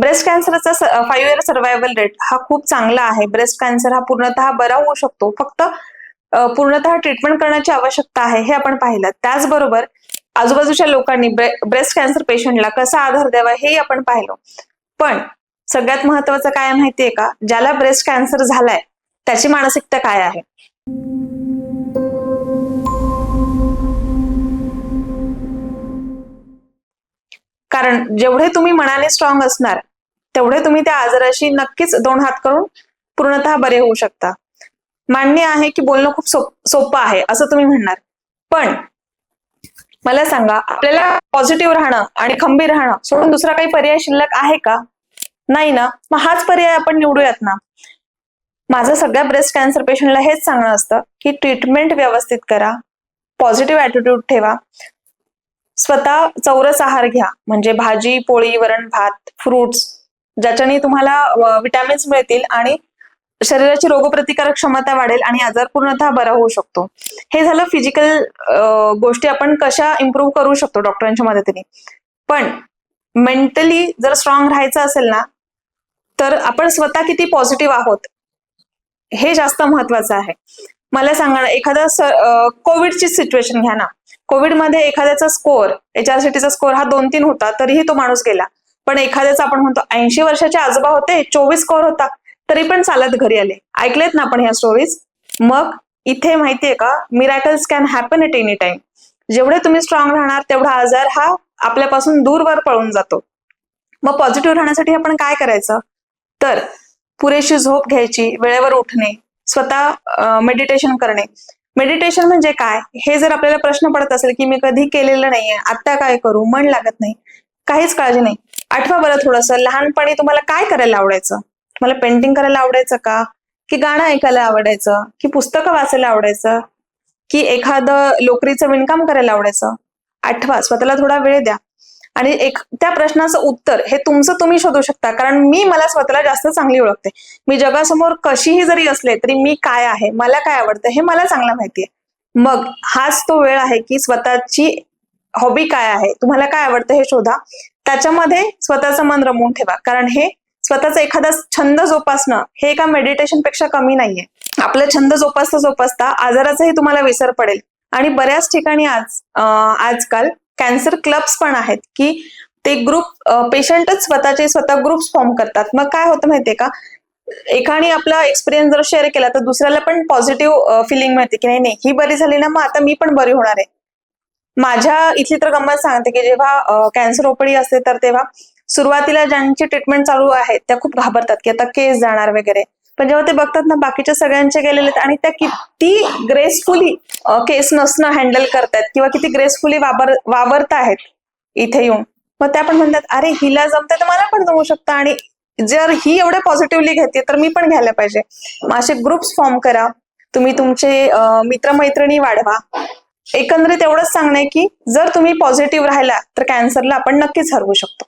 Breast कॅन्सरचा five year survival rate हा खूप चांगला आहे. ब्रेस्ट कॅन्सर हा पूर्णतः बरा होऊ शकतो. फक्त पूर्णतः ट्रीटमेंट करण्याची आवश्यकता आहे हे आपण पाहिलं. त्याचबरोबर आजूबाजूच्या लोकांनी ब्रेस्ट कॅन्सर पेशंटला कसा आधार द्यावा हेही आपण पाहिलं. पण सगळ्यात महत्वाचं काय माहितीये का? ज्याला ब्रेस्ट कॅन्सर झालाय त्याची मानसिकता काय आहे? कारण जेवढे तुम्ही मनाने स्ट्रॉंग असणार तेवढे तुम्ही त्या आजाराशी नक्कीच दोन हात करून पूर्णतः बरे होऊ शकता. मान्य आहे की बोलणं खूप सोप सोपं आहे असं तुम्ही म्हणणार. पण मला सांगा आपल्याला पॉझिटिव्ह राहणं आणि खंबीर राहणं सोडून दुसरा काही पर्याय शिल्लक आहे का? नाही ना? मग हाच पर्याय आपण निवडूयात ना. माझं सगळ्या ब्रेस्ट कॅन्सर पेशंटला हेच सांगणं असतं की ट्रीटमेंट व्यवस्थित करा पॉझिटिव्ह ऍटिट्यूड ठेवा. स्वतः चौरस आहार घ्या म्हणजे भाजी पोळी वरण भात फ्रुट्स ज्याच्याने तुम्हाला विटॅमिन्स मिळतील आणि शरीराची रोगप्रतिकारक क्षमता वाढेल आणि आजार पूर्णतः बरा होऊ शकतो. हे झालं फिजिकल गोष्टी आपण कशा इम्प्रूव्ह करू शकतो डॉक्टरांच्या मदतीने. पण मेंटली जर स्ट्रॉंग राहायचं असेल ना तर आपण स्वतः किती पॉझिटिव्ह आहोत हे जास्त महत्वाचं आहे. मला सांगा ना एखादा कोविडची सिच्युएशन घ्या ना. कोविडमध्ये एखाद्याचा स्कोअर एच आर सी चा स्कोअर हा दोन तीन होता तरीही तो माणूस गेला. पण एखाद्याच आपण म्हणतो ऐंशी वर्षाचे आजोबा होते चोवीस कोर होता तरी पण चालत घरी आले. ऐकलेत ना आपण ह्या स्टोरीज मग इथे माहितीये का miracles can happen at any time जेवढे तुम्ही स्ट्रॉंग राहणार तेवढा आजार हा आपल्यापासून दूरवर पळून जातो. मग पॉझिटिव्ह राहण्यासाठी आपण काय करायचं? तर पुरेशी झोप घ्यायची वेळेवर उठणे स्वतः मेडिटेशन करणे. मेडिटेशन म्हणजे काय? हे जर आपल्याला प्रश्न पडत असेल की मी कधी केलेलं नाहीये आता काय करू मन लागत नाही काहीच काळजी नाही. आठवा बरं थोडंसं. लहानपणी तुम्हाला काय करायला आवडायचं? तुम्हाला पेंटिंग करायला आवडायचं का? की गाणं ऐकायला आवडायचं? की पुस्तकं वाचायला आवडायचं? की एखादं लोकरीचं विणकाम करायला आवडायचं? आठवा स्वतःला थोडा वेळ द्या. आणि एक त्या प्रश्नाचं उत्तर हे तुमचं तुम्ही शोधू शकता. कारण मी मला स्वतःला जास्त चांगली ओळखते. मी जगासमोर कशीही जरी असले तरी मी काय आहे मला काय आवडतं हे मला चांगलं माहितीये. मग हाच तो वेळ आहे की स्वतःची हॉबी काय आहे तुम्हाला काय आवडतं हे शोधा. त्याच्यामध्ये स्वतःचं मन रमवून ठेवा. कारण हे स्वतःचा एखादा छंद जोपासणं हे एका मेडिटेशनपेक्षा कमी नाहीये. आपला छंद जोपासता जोपासता आजाराचाही तुम्हाला विसर पडेल. आणि बऱ्याच ठिकाणी आज आजकाल कॅन्सर क्लब्स पण आहेत की ते ग्रुप पेशंटच स्वतःचे स्वतः ग्रुप्स फॉर्म करतात. मग काय होतं माहितीये का? एकाने आपला एक्सपिरियन्स जर शेअर केला तर दुसऱ्याला पण पॉझिटिव्ह फिलिंग मिळते की नाही नाही ही बरी झाली ना मग आता मी पण बरी होणार आहे. माझ्या इथली तर गंमत सांगते की जेव्हा कॅन्सर ओपडी असते तर तेव्हा सुरुवातीला ज्यांची ट्रीटमेंट चालू आहे त्या खूप घाबरतात की आता केस जाणार वगैरे. पण जेव्हा ते बघतात ना बाकीच्या सगळ्यांचे गेलेले आणि त्या किती ग्रेसफुली केस नसणं हँडल करतायत किंवा किती ग्रेसफुली वावर वावरत आहेत इथे येऊन. मग त्या पण म्हणतात अरे हिला जमतंय तर मला पण जमू शकतं आणि जर ही एवढ्या पॉझिटिव्हली घेते तर मी पण घ्यायला पाहिजे. मग असे ग्रुप्स फॉर्म करा. तुम्ही तुमचे मित्रमैत्रिणी वाढवा. एकंदरीत एवढंच सांगणं की जर तुम्ही पॉझिटिव्ह राहिला तर कॅन्सरला आपण नक्कीच हरवू शकतो.